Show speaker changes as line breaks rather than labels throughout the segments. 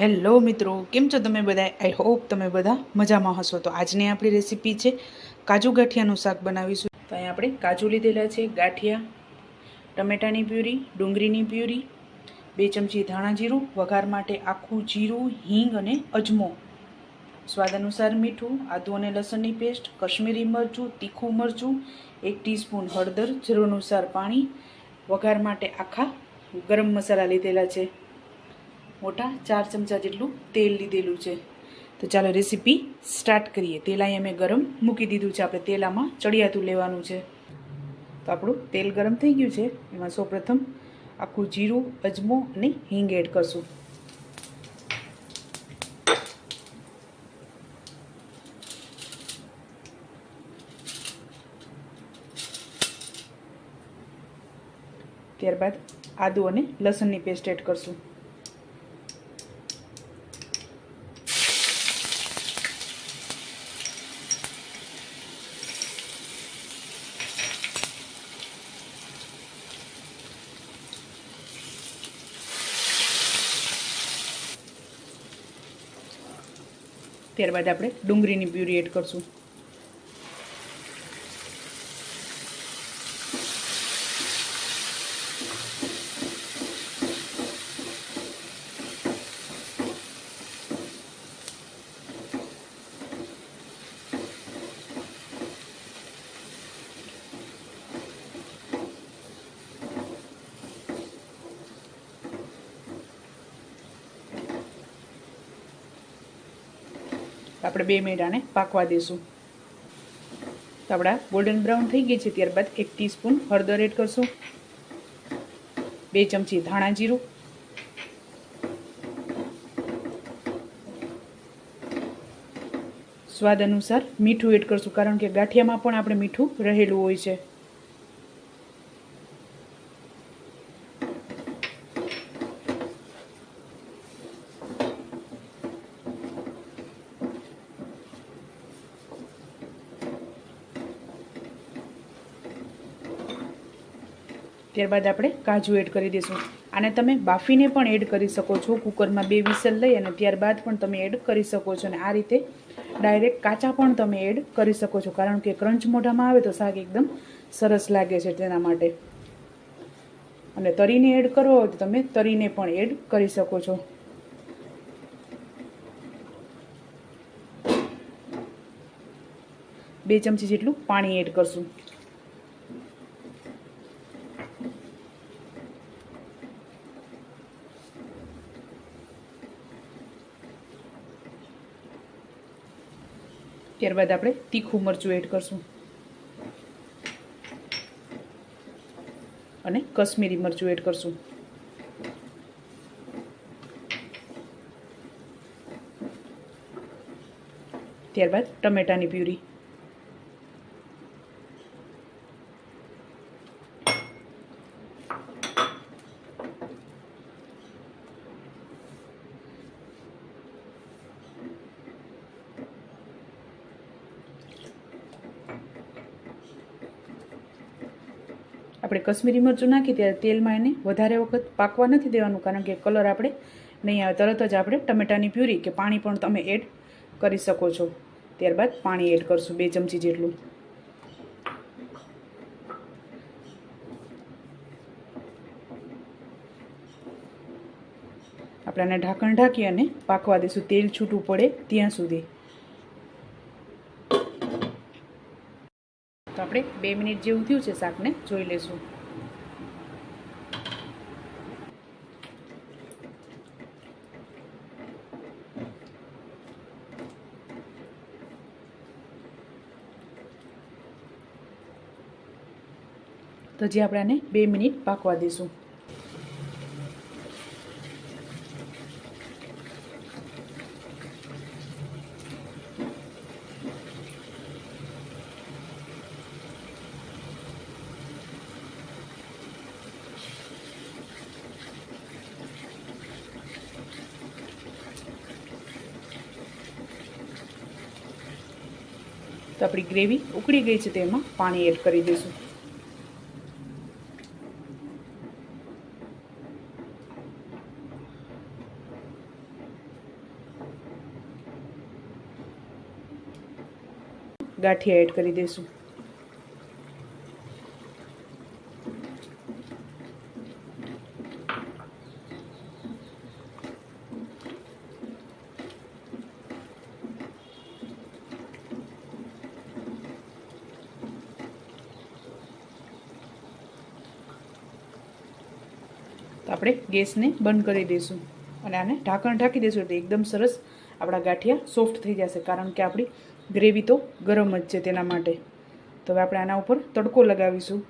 Hello મિત્રો, કેમ છો તમે બધા આઈ હોપ તમે બધા મજામાં હશો. તો આજની આપણી રેસીપી છે કાજુ ગાંઠિયાનું શાક બનાવીશું. તો અહીં આપણે કાજુ લીધેલા છે, ગાંઠિયા, ટમેટાની પ્યુરી, ડુંગળીની પ્યુરી, બે ચમચી ધાણા જીરું, વઘાર માટે આખું જીરું, હિંગ અને અજમો. સ્વાદ અનુસાર મીઠું, આદુ અને લસણની પેસ્ટ, કશ્મીરી મરચું, તીખું મરચું, એક ટીસ્પૂન હળદર જરૂર અનુસાર પાણી, વઘાર માટે આખા ગરમ મસાલા લીધેલા છે. મોટા ચાર ચમચા જેટલું તેલ લીધેલું છે. તો ચાલો રેસીપી સ્ટાર્ટ કરીએ. તેલ અહીં મેં ગરમ મૂકી દીધું છે. આપણે તેલ આમાં ચડિયાતું લેવાનું છે. તો આપણું તેલ ગરમ થઈ ગયું છે. એમાં સૌપ્રથમ આખું જીરું, અજમો અને હિંગ એડ કરશું. ત્યારબાદ આદુ અને લસણની પેસ્ટ એડ કરશું. ત્યારબાદ આપણે ડુંગળીની પ્યુરી એડ કરશું. આપણે બે મિનિટ આને પાકવા દઈશું તો આપણા ગોલ્ડન બ્રાઉન થઈ ગઈ છે, ત્યારબાદ એક ટીસ્પૂન હળદર એડ કરશું. બે ચમચી ધાણા જીરું. સ્વાદ અનુસાર મીઠું એડ કરશું, કારણ કે ગાંઠિયામાં પણ આપણે મીઠું રહેલું હોય છે. ત્યારબાદ આપણે કાજુ એડ કરી દઈશું. આને તમે બાફીને પણ એડ કરી શકો છો. કુકરમાં બે વિસલ લઈ અને ત્યારબાદ પણ તમે એડ કરી શકો છો. અને આ રીતે ડાયરેક્ટ કાચા પણ તમે એડ કરી શકો છો. કારણ કે ક્રંચ મોઢામાં આવે તો શાક એકદમ સરસ લાગે છે તેના માટે. અને તરીને એડ કરવો હોય તો તમે તરીને પણ એડ કરી શકો છો. બે ચમચી જેટલું પાણી એડ કરશું. ત્યારબાદ આપણે તીખું મરચું એડ કરશું. અને કશ્મીરી મરચું એડ કરશું. ત્યારબાદ ટમેટાની પ્યુરી. આપણે કશ્મીરી મરચું નાખી ત્યારે તેલમાં એને વધારે વખત પાકવા નથી દેવાનું, કારણ કે કલર આપણે નહીં આવે. તરત જ આપણે ટમેટાની પ્યુરી કે પાણી પણ તમે એડ કરી શકો છો. ત્યારબાદ પાણી એડ કરશું બે ચમચી જેટલું. આપણે આને ઢાંકણ ઢાંકી અને પાકવા દઈશું. તેલ છૂટું પડે ત્યાં સુધી. આપણે બે મિનિટ જેવું થયું છે શાકને, જોઈ લેશું તો જે આપણે આને બે મિનિટ પાકવા દઈશું. તો આપણી ગ્રેવી ઉકળી ગઈ છે તેમાં પાણી એડ કરી દઈશું. ગાંઠિયા એડ કરી દઈશું. તો આપણે ગેસને બંધ કરી દઈશું અને આને ઢાંકણ ઢાંકી દઈશું એટલે એકદમ સરસ આપણા ગાંઠિયા સોફ્ટ થઈ જશે. કારણ કે આપણી ગ્રેવી તો ગરમ જ છે તેના માટે. તો હવે આપણે આના ઉપર તડકો લગાવીશું.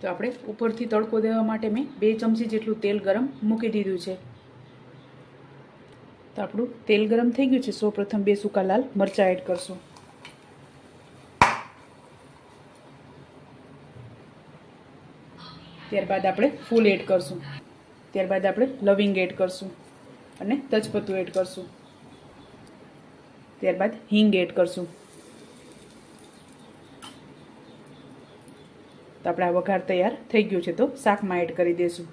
તો આપણે ઉપરથી તડકો દેવા માટે મેં બે ચમચી જેટલું તેલ ગરમ મૂકી દીધું છે. તો આપણું તેલ ગરમ થઈ ગયું છે. સૌપ્રથમ બે સૂકા લાલ મરચાં એડ કરશું. ત્યારબાદ આપણે ફૂલ એડ કરશું. ત્યારબાદ આપણે લવિંગ એડ કરશું અને તજપત્તું એડ કરશું. ત્યારબાદ હિંગ એડ કરશું. તો આપણે આ વઘાર તૈયાર થઈ ગયું છે તો શાકમાં એડ કરી દઈશું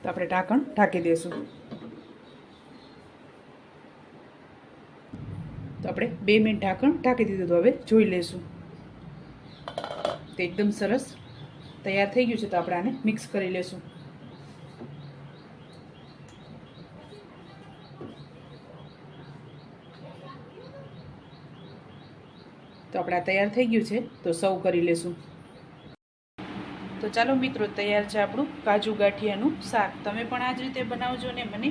તો આપણે ઢાંકણ ઢાંકી દઈશું આપણે બે મિનિટ ઢાંકણ ઢાંકી દીધું હવે જોઈ લઈશું. તો એકદમ સરસ તૈયાર થઈ ગયું છે તો આપણે આને મિક્સ કરી લઈશું. તો આપણે તૈયાર થઈ ગયું છે તો સર્વ કરી લેશું તો ચાલો મિત્રો, તૈયાર છે આપણું કાજુ ગાંઠિયાનું શાક. તમે પણ આ જ રીતે બનાવજો ને મને